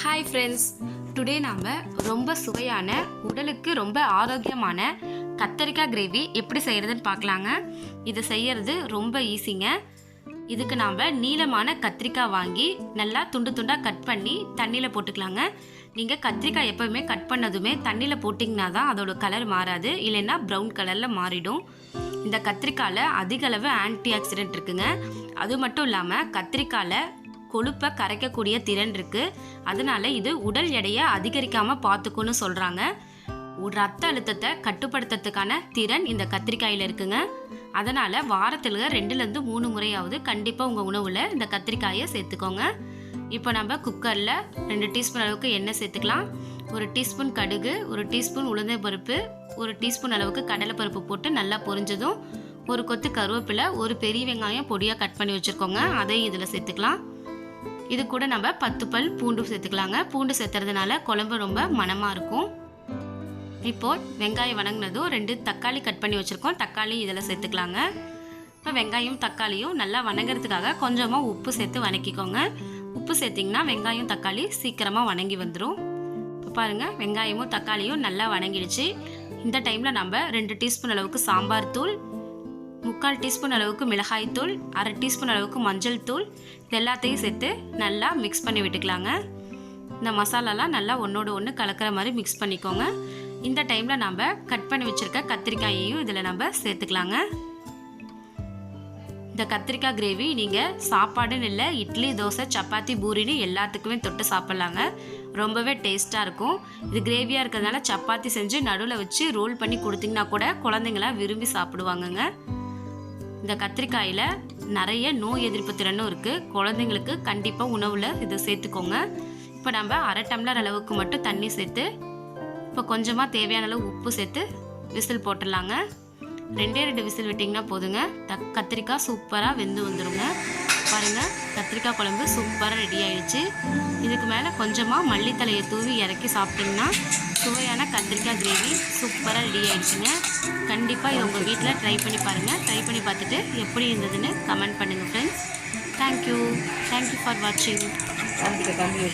Hi friends today நாம் ரொம்ப சுவையான உடலுக்கு ரொம்ப ஆரோக்கியமான கத்தரிக்காய் கிரேவி எப்படி செய்கிறதுன்னு பார்க்கலாங்க. இதை செய்கிறது ரொம்ப ஈஸிங்க இதுக்கு நாம் நீளமான கத்திரிக்காய் வாங்கி நல்லா துண்டு துண்டாக கட் பண்ணி தண்ணியில் போட்டுக்கலாங்க. நீங்கள் கத்திரிக்காய் எப்போவுமே கட் பண்ணதுமே தண்ணியில் போட்டிங்கன்னா தான் அதோட கலர் மாறாது. இல்லைன்னா ப்ரௌன் கலரில் மாறிடும். இந்த கத்திரிக்காயில் அதிக அளவு ஆன்டி ஆக்சிடென்ட் இருக்குங்க. அது மட்டும் இல்லாமல் கத்திரிக்காயில் கொழுப்பை கரைக்கக்கூடிய திறன் இருக்குது அதனால இது உடல் எடையை அதிகரிக்காமல் பார்த்துக்குன்னு சொல்கிறாங்க ரத்த அழுத்தத்தை கட்டுப்படுத்துறதுக்கான திறன் இந்த கத்திரிக்காயில் இருக்குங்க. அதனால் வாரத்தில் ரெண்டுலேருந்து மூணு முறையாவது கண்டிப்பாக உங்கள் உணவில் இந்த கத்திரிக்காயை சேர்த்துக்கோங்க. இப்போ நம்ம குக்கரில் ரெண்டு டீஸ்பூன் அளவுக்கு எண்ணெய் சேர்த்துக்கலாம். ஒரு டீஸ்பூன் கடுகு ஒரு டீஸ்பூன் உளுந்தை பருப்பு ஒரு டீஸ்பூன் அளவுக்கு கடலை பருப்பு போட்டு நல்லா பொரிஞ்சதும் ஒரு கொத்து கருவேப்பிலை ஒரு பெரிய வெங்காயம் பொடியாக கட் பண்ணி வச்சுருக்கோங்க. அதையும் இதில் சேர்த்துக்கலாம். இது கூட நம்ம பத்து பல் பூண்டு சேர்த்துக்கலாங்க. பூண்டு சேர்த்துறதுனால குழம்பு ரொம்ப மணமாக இருக்கும். இப்போ வெங்காயம் வணங்கினதும் ரெண்டு தக்காளி கட் பண்ணி வச்சுருக்கோம். தக்காளி இதில் சேர்த்துக்கலாங்க. இப்போ வெங்காயம் தக்காளியும் நல்லா வணங்குறதுக்காக கொஞ்சமாக உப்பு சேர்த்து வணக்கிக்கோங்க. உப்பு சேர்த்திங்கன்னா வெங்காயம் தக்காளி சீக்கிரமாக வணங்கி வந்துடும் இப்போ பாருங்கள் வெங்காயமும் தக்காளியும் நல்லா வணங்கிடுச்சு. இந்த டைமில் நம்ம ரெண்டு டீஸ்பூன் அளவுக்கு சாம்பார் தூள் முக்கால் டீஸ்பூன் அளவுக்கு மிளகாய் தூள் அரை டீஸ்பூன் அளவுக்கு மஞ்சள் தூள். இது எல்லாத்தையும் சேர்த்து நல்லா மிக்ஸ் பண்ணி விட்டுக்கலாங்க. இந்த மசாலாலாம் நல்லா ஒன்றோட ஒன்று கலக்கிற மாதிரி மிக்ஸ் பண்ணிக்கோங்க. இந்த டைமில் நம்ம கட் பண்ணி வச்சுருக்க கத்திரிக்காயையும் இதில் நம்ம சேர்த்துக்கலாங்க. இந்த கத்திரிக்காய் கிரேவி நீங்கள் சாப்பாடுன்னு இல்லை இட்லி தோசை சப்பாத்தி பூரின்னு எல்லாத்துக்குமே தொட்டு சாப்பிட்லாங்க. ரொம்பவே டேஸ்ட்டாக இருக்கும். இது கிரேவியாக இருக்கிறதுனால சப்பாத்தி செஞ்சு நடுவில் வச்சு ரோல் பண்ணி கொடுத்தீங்கன்னா கூட குழந்தைங்களாம் விரும்பி சாப்பிடுவாங்கங்க. இந்த கத்திரிக்காயில் நிறைய நோய் எதிர்ப்பு திறனும் இருக்குது குழந்தைங்களுக்கு கண்டிப்பாக உணவில் இதை சேர்த்துக்கோங்க. இப்போ நம்ம அரை டம்ளர் அளவுக்கு மட்டும் தண்ணி சேர்த்து இப்போ கொஞ்சமாக தேவையான அளவு உப்பு சேர்த்து விசில் போட்டுடலாங்க. ரெண்டே ரெண்டு விசில் விட்டிங்கன்னா போதுங்க. தக் கத்திரிக்காய் சூப்பராக வெந்து வந்துடுங்க பாருங்கள் கத்திரிக்காய் குழம்பு சூப்பராக ரெடி ஆயிடுச்சு. இதுக்கு மேலே கொஞ்சமாக மல்லித்தலையை தூவி இறக்கி சாப்பிட்டிங்கன்னா சுவையான கத்திரிக்காய் கிரேவி சூப்பராக ரெடி ஆகிடுச்சுங்க கண்டிப்பாக இது உங்கள் வீட்டில் ட்ரை பண்ணி பாருங்கள் ட்ரை பண்ணி பார்த்துட்டு எப்படி இருந்ததுன்னு கமெண்ட் பண்ணுங்கள் ஃப்ரெண்ட்ஸ் தேங்க்யூ தேங்க்யூ ஃபார் வாட்சிங் கம்பி